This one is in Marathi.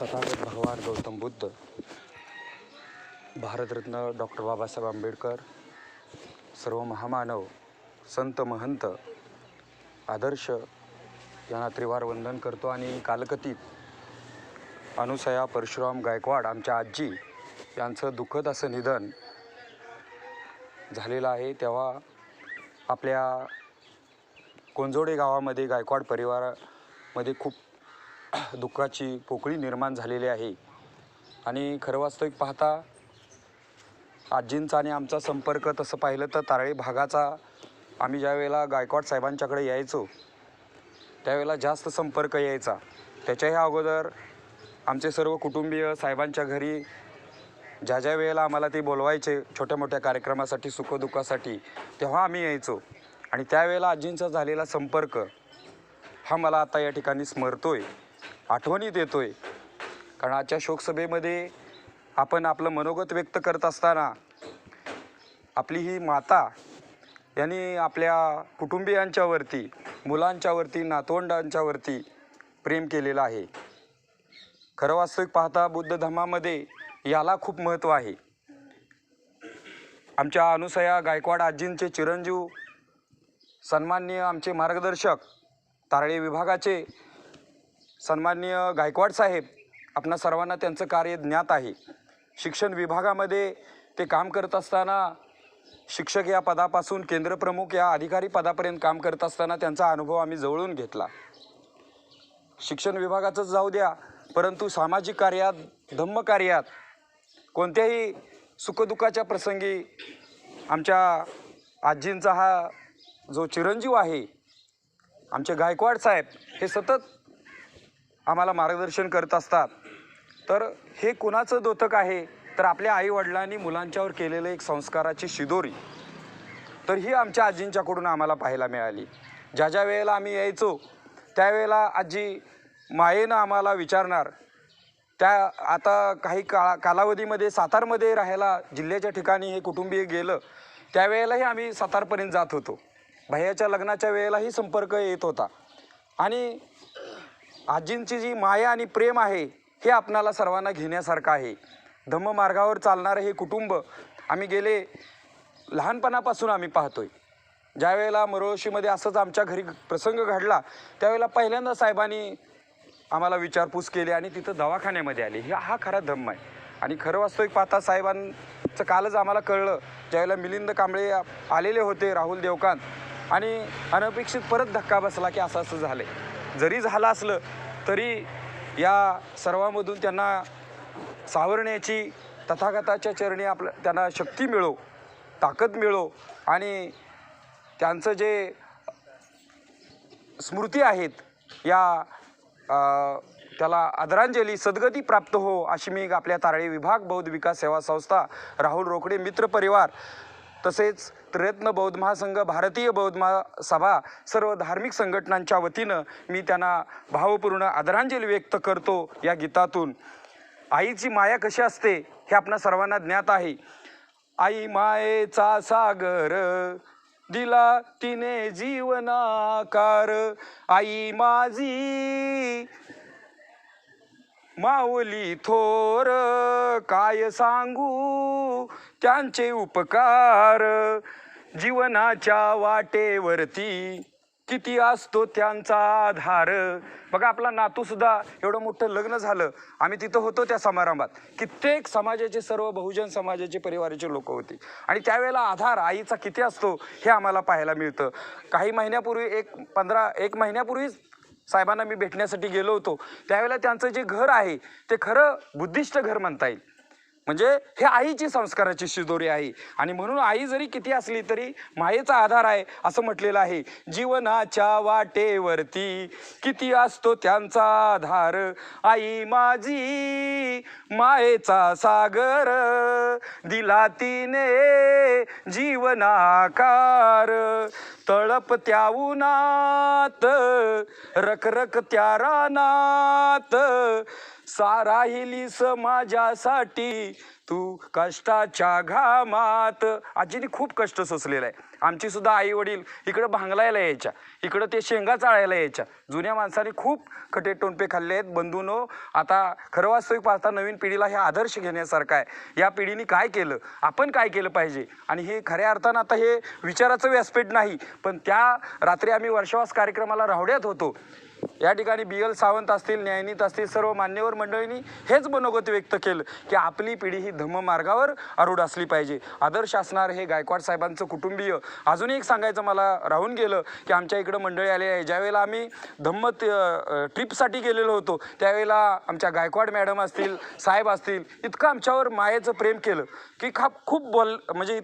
तथागत भगवान गौतम बुद्ध भारतरत्न डॉक्टर बाबासाहेब आंबेडकर सर्व महामानव संत महंत आदर्श यांना त्रिवार वंदन करतो आणि कालकथित अनुसया परशुराम गायकवाड आमच्या आजी यांचं दुःखद असं निधन झालेलं आहे. तेव्हा आपल्या कोंजोडे गावामध्ये गायकवाड परिवारामध्ये खूप दुःखाची पोकळी निर्माण झालेली आहे. आणि खरं वास्तविक पाहता आजींचा आणि आमचा संपर्क तसं पाहिलं तर तारळी भागाचा आम्ही ज्या वेळेला गायकवाड साहेबांच्याकडे यायचो त्यावेळेला जास्त संपर्क यायचा. त्याच्याही अगोदर आमचे सर्व कुटुंबीय साहेबांच्या घरी ज्या ज्या वेळेला आम्हाला ते बोलवायचे छोट्या मोठ्या कार्यक्रमासाठी सुखदुःखासाठी तेव्हा आम्ही यायचो. आणि त्यावेळेला आजींचा झालेला संपर्क हा मला आता या ठिकाणी स्मरतो आहे स्मरतोय आठवणीत येतोय. कारण आजच्या शोकसभेमध्ये आपण आपलं मनोगत व्यक्त करत असताना आपली ही माता यांनी आपल्या कुटुंबियांच्यावरती मुलांच्यावरती नातवंडांच्यावरती प्रेम केलेलं आहे. खरं वास्तविक पाहता बुद्ध धर्मामध्ये याला खूप महत्त्व आहे. आमच्या अनुसया गायकवाड आजींचे चिरंजीव सन्माननीय आमचे मार्गदर्शक तारळे विभागाचे सन्माननीय गायकवाड साहेब आपणा सर्वांना त्यांचं कार्य ज्ञात आहे. शिक्षण विभागामध्ये ते काम करत असताना शिक्षक या पदापासून केंद्रप्रमुख या अधिकारी पदापर्यंत काम करत असताना त्यांचा अनुभव आम्ही जवळून घेतला. शिक्षण विभागाचंच जाऊ द्या परंतु सामाजिक कार्यात धम्म कार्यात कोणत्याही सुखदुःखाच्या प्रसंगी आमच्या आजींचा हा जो चिरंजीव आहे आमचे गायकवाड साहेब हे सतत आम्हाला मार्गदर्शन करत असतात. तर हे कुणाचं दोतक आहे? तर आपल्या आईवडिलांनी मुलांच्यावर केलेलं एक संस्काराची शिदोरी. तर ही आमच्या आजींच्याकडून आम्हाला पाहायला मिळाली. ज्या ज्या वेळेला आम्ही यायचो त्यावेळेला आजी मायेनं आम्हाला विचारणार त्या आता काही काळा कालावधीमध्ये सातारमध्ये राहायला जिल्ह्याच्या ठिकाणी हे कुटुंबीय गेलं त्यावेळेलाही आम्ही सातारपर्यंत जात होतो. भैयाच्या लग्नाच्या वेळेलाही संपर्क येत होता. आणि आजींची जी माया आणि प्रेम आहे हे आपणाला सर्वांना घेण्यासारखं आहे. धम्ममार्गावर चालणारं हे कुटुंब आम्ही गेले लहानपणापासून आम्ही पाहतोय. ज्यावेळेला मरोशीमध्ये असंच आमच्या घरी प्रसंग घडला त्यावेळेला पहिल्यांदा साहेबांनी आम्हाला विचारपूस केली आणि तिथं दवाखान्यामध्ये आली. हे हा खरा धम्म आहे. आणि खरं वास्तविक पाहता साहेबांचं कालच आम्हाला कळलं ज्यावेळेला मिलिंद कांबळे आलेले होते राहुल देवकांत आणि अनपेक्षित परत धक्का बसला की असं असं झालं जरी झालं असलं तरी या सर्वामधून त्यांना सावरण्याची तथागताच्या चरणी आपलं त्यांना शक्ती मिळो ताकद मिळो आणि त्यांचं जे स्मृती आहेत या त्याला आदरांजली सद्गती प्राप्त हो अशी मी आपल्या तारळी विभाग बौद्ध विकास सेवा संस्था राहुल रोकडे मित्र परिवार तसेच प्रयत्न बौद्ध महासंघ भारतीय बौद्ध महासभा सर्व धार्मिक संघटनांच्या वतीनं मी त्यांना भावपूर्ण आदरांजली व्यक्त करतो या गीतातून. आईची माया कशी असते हे आपणा सर्वांना ज्ञात आहे. आई मायेचा सागर दिला तिने जीवनाकार. आई माझी माऊली थोर काय सांगू? त्यांचे उपकार. जीवनाच्या वाटेवरती किती असतो त्यांचा आधार? बघा आपला नातू सुद्धा एवढं मोठं लग्न झालं. आम्ही तिथं होतो त्या समारंभात. कित्येक समाजाचे सर्व बहुजन समाजाचे परिवाराचे लोक होती. आणि त्यावेळेला आधार आईचा किती असतो हे आम्हाला पाहायला मिळतं. काही महिन्यापूर्वी एक पंधरा एक महिन्यापूर्वीच साहेबांना मी भेटण्यासाठी गेलो होतो. त्यावेळेला त्यांचं जे घर आहे ते खरं बुद्धिस्ट घर म्हणता येईल. म्हणजे हे आईची संस्काराची शिदोरी आहे. आणि म्हणून आई जरी किती असली तरी मायेचा आधार आहे असं म्हटलेलं आहे. जीवनाच्या वाटेवरती किती असतो त्यांचा आधार? आई माझी मायेचा सागर दिला तिने जीवनाकार. तळप त्या उन्हात रखरख त्या रानात. साराहिली समाजासाठी. तू कष्टाच्या घामात. आजीने खूप कष्ट सोसलेला आहे आमची सुद्धा आई वडील इकडं भांगलायला यायच्या. इकडं ते शेंगा चाळायला यायच्या. जुन्या माणसाने खूप खटे टोनपे खाल्ले आहेत. बंधूनो आता खरं वास्तविक पाहता नवीन पिढीला हे आदर्श घेण्यासारखं आहे. या पिढीने काय केलं? आपण काय केलं पाहिजे? आणि हे खऱ्या अर्थानं आता हे विचाराचं व्यासपीठ नाही. पण त्या रात्री आम्ही वर्षवास कार्यक्रमाला रावड्यात होतो. या ठिकाणी बी एल सावंत असतील न्यायनीत असतील सर्व मान्यवर मंडळींनी हेच मनोगत व्यक्त केलं की आपली पिढी ही धम्म मार्गावर आरूढ असली पाहिजे. आदर्श असणार हे गायकवाड साहेबांचं कुटुंबीय. अजूनही एक सांगायचं मला राहून गेलं की आमच्या इकडं मंडळी आले आहे ज्यावेळेला आम्ही धम्म ट्रिपसाठी गेलेलो होतो त्यावेळेला आमच्या गायकवाड मॅडम असतील साहेब असतील इतकं आमच्यावर मायेचं प्रेम केलं की खा खूप बोल म्हणजे